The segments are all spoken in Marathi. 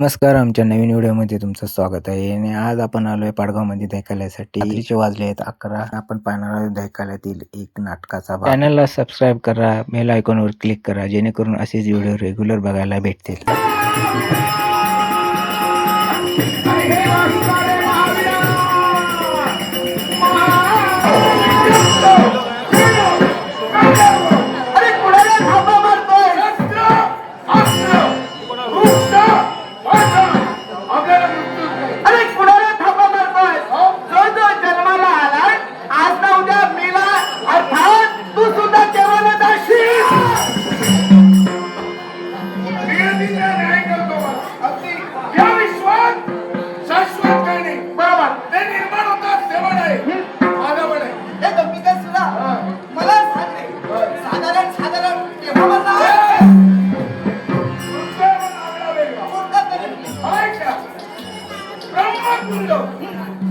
नमस्कार आमच्या नवीन व्हिडिओमध्ये तुमचं स्वागत आहे. आणि आज आपण आलोय पाडगावमध्ये दैकाल्यासाठी रात्रीचे वाजले आहेत अकरा. आपण पाहणार आहोत दैकाल्यातील एक नाटकाचा भाग. चॅनलला सबस्क्राईब करा बेल आयकॉनवर क्लिक करा जेणेकरून असेच व्हिडिओ रेग्युलर बघायला भेटतील.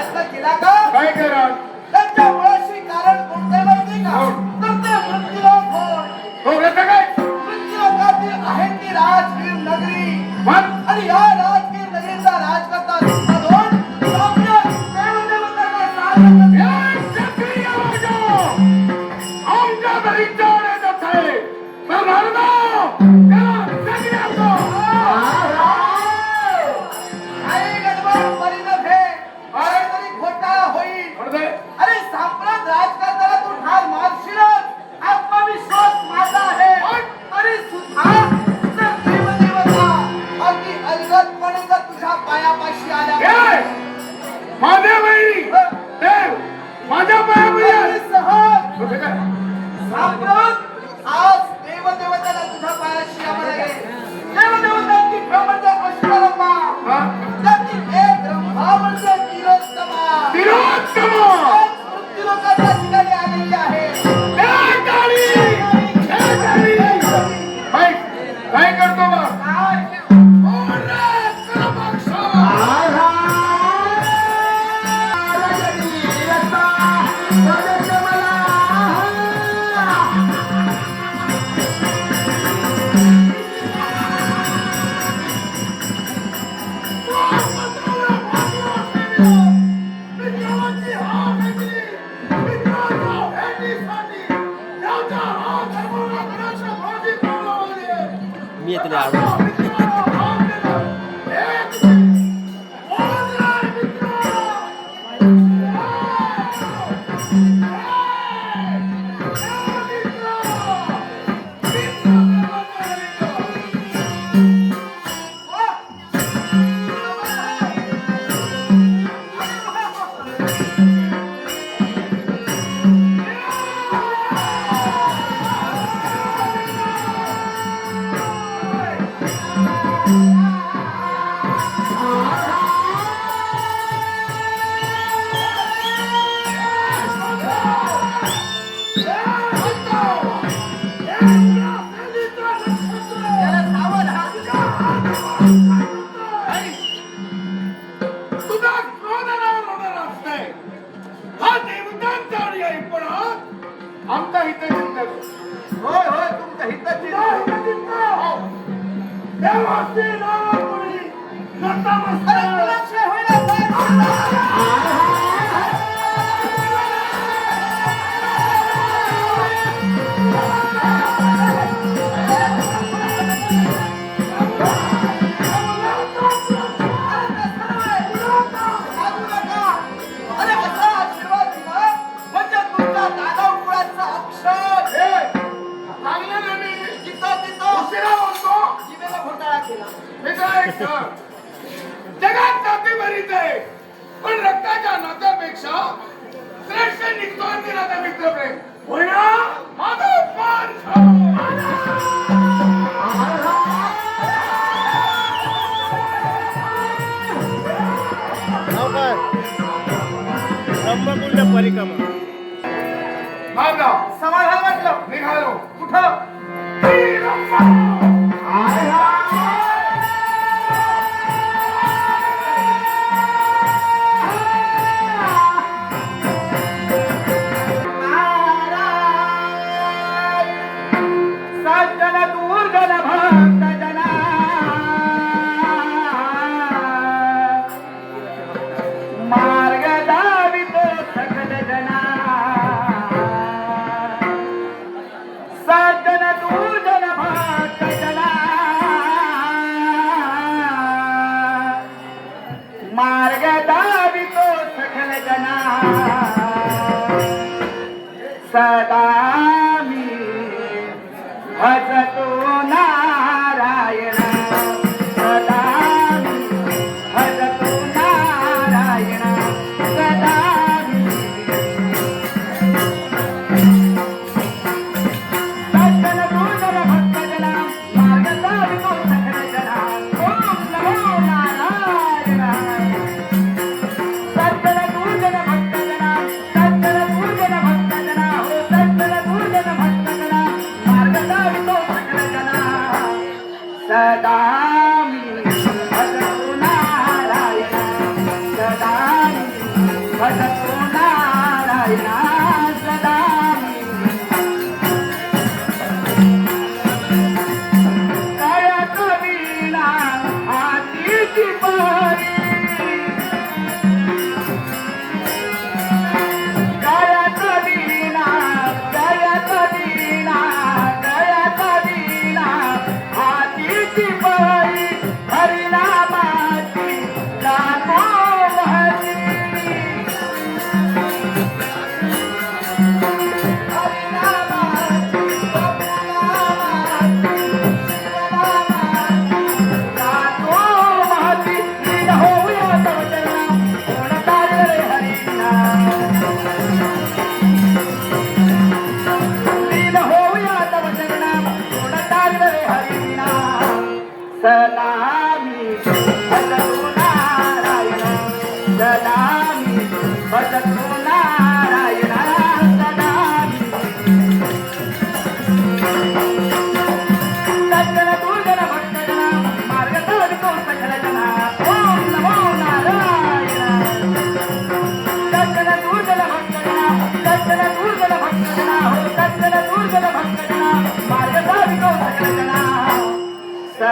प्रयत्न केला का काय करा? त्याच्या मुळाशी कारण कोणते माहिती का? तर ते मृत्यूलोक होय. कसं काय? मृत्यूलोकातील आहे ती राजगीर नगरी. आणि या राजगीर नगरीचा राजकर्ता. आमच्या घरी आहे. तर それ。आहे. मी येतो Eu vou tirar a polícia, canta mais. जगात नाते भरीत आहे पण रक्ताच्या नात्यापेक्षा श्रेष्ठ निघतो आणि नाता मित्र प्रेम. होय माझा अपमान समाधान वाटलं. निघालो. कुठं? सदा मी भजतो नारायण सदा मी भजतो नारायण सदा Navidad.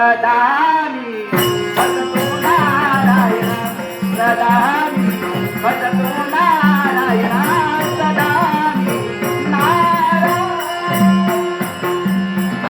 सदामी भजतो नारायण सदामी भजतो